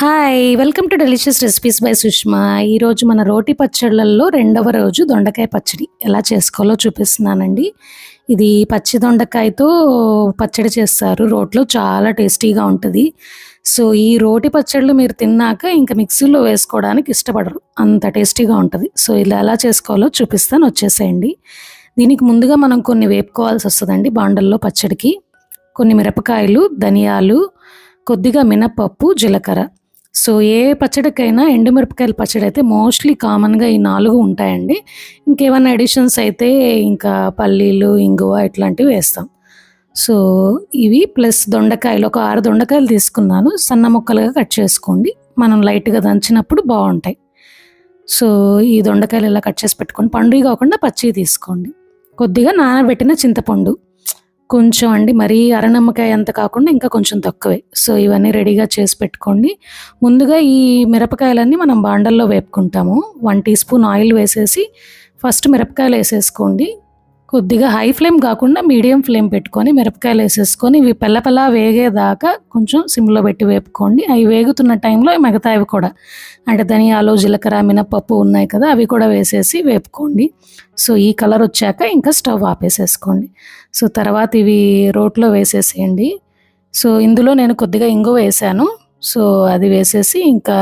Hi welcome to delicious recipes by Sushma ఈరోజు మన రోటి పచ్చళ్ళల్లో రెండవ రోజు దొండకాయ పచ్చడి. ఎలా చేసుకోవాలో చూపిస్తున్నానండి. ఇది పచ్చి దొండకాయతో పచ్చడి చేస్తారు. రోట్లో చాలా టేస్టీగా ఉంటుంది. సో ఈ రోటి పచ్చళ్ళు మీరు తిన్నాక ఇంకా మిక్సీలో వేసుకోవడానికి ఇష్టపడరు. అంత టేస్టీగా ఉంటుంది. సో ఇలా ఎలా చేసుకోవాలో చూపిస్తాను. వచ్చేసేయండి. దీనికి ముందుగా మనం కొన్ని వేపుకోవాల్సి వస్తుందండి బాండల్లో పచ్చడికి. కొన్ని మిరపకాయలు ధనియాలు కొద్దిగా మినపప్పు జీలకర్ర. సో ఏ పచ్చడికైనా ఎండుమిరపకాయల పచ్చడి అయితే మోస్ట్లీ కామన్గా ఈ నాలుగు ఉంటాయండి. ఇంకేమైనా ఎడిషన్స్ అయితే ఇంకా పల్లీలు ఇంగువ ఇట్లాంటివి వేస్తాం. సో ఇవి ప్లస్ దొండకాయలు ఒక ఆరు దొండకాయలు తీసుకున్నాను. సన్న ముక్కలుగా కట్ చేసుకోండి. మనం లైట్గా దంచినప్పుడు బాగుంటాయి. సో ఈ దొండకాయలు ఇలా కట్ చేసి పెట్టుకోండి పండుగ కాకుండా పచ్చివి తీసుకోండి. కొద్దిగా నానబెట్టిన చింతపండు. కొంచెం అండి మరీ అరనమ్మకాయ అంత కాకుండా ఇంకా కొంచెం తక్కువే. సో ఇవన్నీ రెడీగా చేసి పెట్టుకోండి. ముందుగా ఈ మిరపకాయలన్నీ మనం బాండల్లో వేపుకుంటాము. వన్ టీ స్పూన్ ఆయిల్ వేసేసి ఫస్ట్ మిరపకాయలు వేసేసుకోండి. కొద్దిగా హై ఫ్లేమ్ కాకుండా మీడియం ఫ్లేమ్ పెట్టుకొని మిరపకాయలు వేసేసుకొని ఇవి పెల్లపెల్ల వేగేదాకా కొంచెం సిమ్లో పెట్టి వేపుకోండి. అవి వేగుతున్న టైంలో మిగతావి కూడా అంటే ధనియాలు జీలకర్ర మినపప్పు ఉన్నాయి కదా అవి కూడా వేసేసి వేపుకోండి. సో ఈ కలర్ వచ్చాక ఇంకా స్టవ్ ఆపేసేసుకోండి. సో తర్వాత ఇవి రోట్లో వేసేసేయండి. సో ఇందులో నేను కొద్దిగా ఇంగు వేసాను. సో అది వేసేసి ఇంకా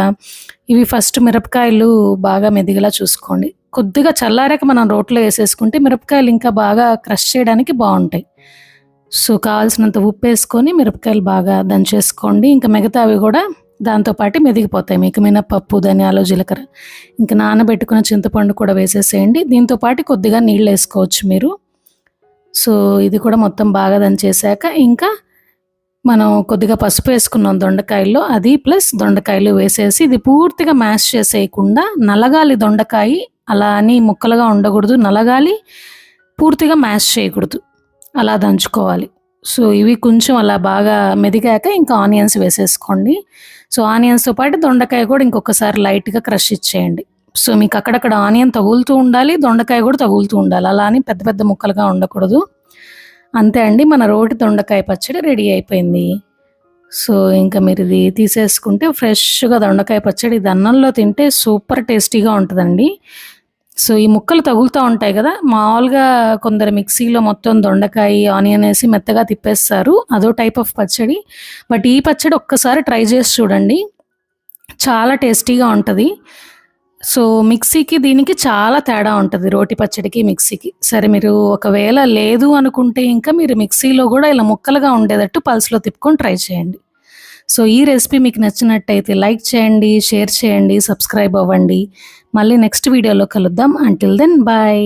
ఇవి ఫస్ట్ మిరపకాయలు బాగా మెదిగేలా చూసుకోండి. కొద్దిగా చల్లారాక మనం రోట్లో వేసేసుకుంటే మిరపకాయలు ఇంకా బాగా క్రష్ చేయడానికి బాగుంటాయి. సో కావాల్సినంత ఉప్పు వేసుకొని మిరపకాయలు బాగా దంచేసుకోండి. ఇంకా మిగతా అవి కూడా దాంతోపాటు మెదిగిపోతాయి. మీకు మినపప్పు ధనియాలు జీలకర్ర ఇంకా నానబెట్టుకున్న చింతపండు కూడా వేసేసేయండి. దీంతోపాటు కొద్దిగా నీళ్ళు వేసుకోవచ్చు మీరు. సో ఇది కూడా మొత్తం బాగా దంచేసాక ఇంకా మనం కొద్దిగా పసుపు వేసుకున్నాం దొండకాయల్లో. అది ప్లస్ దొండకాయలు వేసేసి ఇది పూర్తిగా మ్యాష్ చేసేయకుండా నలగాలి దొండకాయ అలా అని ముక్కలుగా ఉండకూడదు నలగాలి పూర్తిగా మ్యాష్ చేయకూడదు. అలా దంచుకోవాలి. సో ఇవి కొంచెం అలా బాగా మెదిగాక ఇంకా ఆనియన్స్ వేసేసుకోండి. సో ఆనియన్స్తో పాటు దొండకాయ కూడా ఇంకొకసారి లైట్గా క్రష్ ఇచ్చేయండి. సో మీకు అక్కడక్కడ ఆనియన్ తగులుతూ ఉండాలి దొండకాయ కూడా తగులుతూ ఉండాలి. అలా అని పెద్ద పెద్ద ముక్కలుగా ఉండకూడదు. అంతే అండి మన రోటి దొండకాయ పచ్చడి రెడీ అయిపోయింది. సో ఇంకా మీరు ఇది తీసేసుకుంటే ఫ్రెష్గా దొండకాయ పచ్చడి ఇది అన్నంలో తింటే సూపర్ టేస్టీగా ఉంటుందండి. సో ఈ ముక్కలు తగులుతూ ఉంటాయి కదా మామూలుగా కొందరు మిక్సీలో మొత్తం దొండకాయ ఆనియన్ వేసి మెత్తగా తిప్పేస్తారు. అదో టైప్ ఆఫ్ పచ్చడి. బట్ ఈ పచ్చడి ఒక్కసారి ట్రై చేసి చూడండి. చాలా టేస్టీగా ఉంటుంది. సో మిక్సీకి దీనికి చాలా తేడా ఉంటుంది రోటి పచ్చడికి మిక్సీకి. సరే మీరు ఒకవేళ లేదు అనుకుంటే ఇంకా మీరు మిక్సీలో కూడా ఇలా ముక్కలుగా ఉండేటట్టు పల్స్లో తిప్పుకొని ట్రై చేయండి. సో ఈ రెసిపీ మీకు నచ్చినట్టయితే లైక్ చేయండి షేర్ చేయండి సబ్స్క్రైబ్ అవ్వండి. మళ్ళీ నెక్స్ట్ వీడియోలో కలుద్దాం. Until then bye